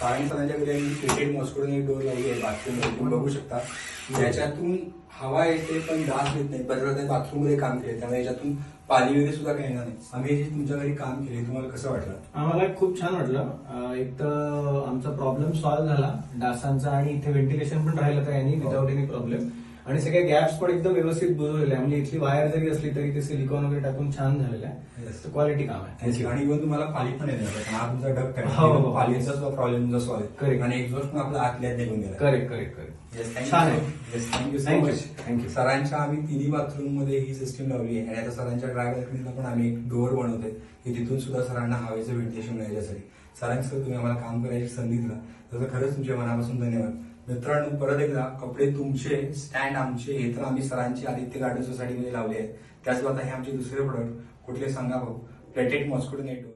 सारंग सरांच्याकडे आम्ही क्रिकेट मॉस्कोडून एक डोर लावली आहे बाथरूम तुम्ही बघू शकता. ज्याच्यातून हवा येते पण डास येत नाही. परत बाथरूममध्ये काम केले. त्यामुळे याच्यातून पाणी वगैरे सुद्धा काही येणार नाही. आम्ही जे तुमच्या घरी काम केले तुम्हाला कसं वाटलं? आम्हाला खूप छान वाटलं. एक तर आमचा प्रॉब्लेम सॉल्व्ह झाला. डासांचा आणि इथे व्हेंटिलेशन पण राहिलं तर यांनी विदाऊट एनी प्रॉब्लेम आणि सगळे गॅप्स पण एकदम व्यवस्थित बुजवलेले आहे. म्हणजे इथली वायर जरी असली तरी ते सिलिकॉन वगैरे टाकून छान झालेलं आहे. क्वालिटी काम आहे. आणि इव्हन तुम्हाला पाली पण येणार. पालीचा प्रॉब्लेम सॉल्व्ह Correct. आणि एक्झॉस्ट आपला आतल्यात निघून गेला. करेक्ट करेक्ट करेक्ट छान आहे. you, much. thank you. सरांच्या आम्ही तिन्ही बाथरूममध्ये ही सिस्टीम लावली आहे. आणि आता सरांच्या ड्राय बाल्कनीला पण आम्ही एक डोअर बनवतोय की तिथून सुद्धा सरांना हवेचं व्हेंटिलेशन मिळायच्यासाठी सरांनी सर तुम्ही आम्हाला काम करायची संधी दिला. त्याचं खरंच तुमच्या मनापासून धन्यवाद. मित्रांनो परत एकदा कपडे तुमचे स्टँड आमचे हे तर आम्ही सरांची आदित्य गार्डन सोसायटीमध्ये लावले आहेत. त्याचबरोबर हे आमचे दुसरे प्रोडक्ट कुठले सांगा भाऊ? Plated mosquito net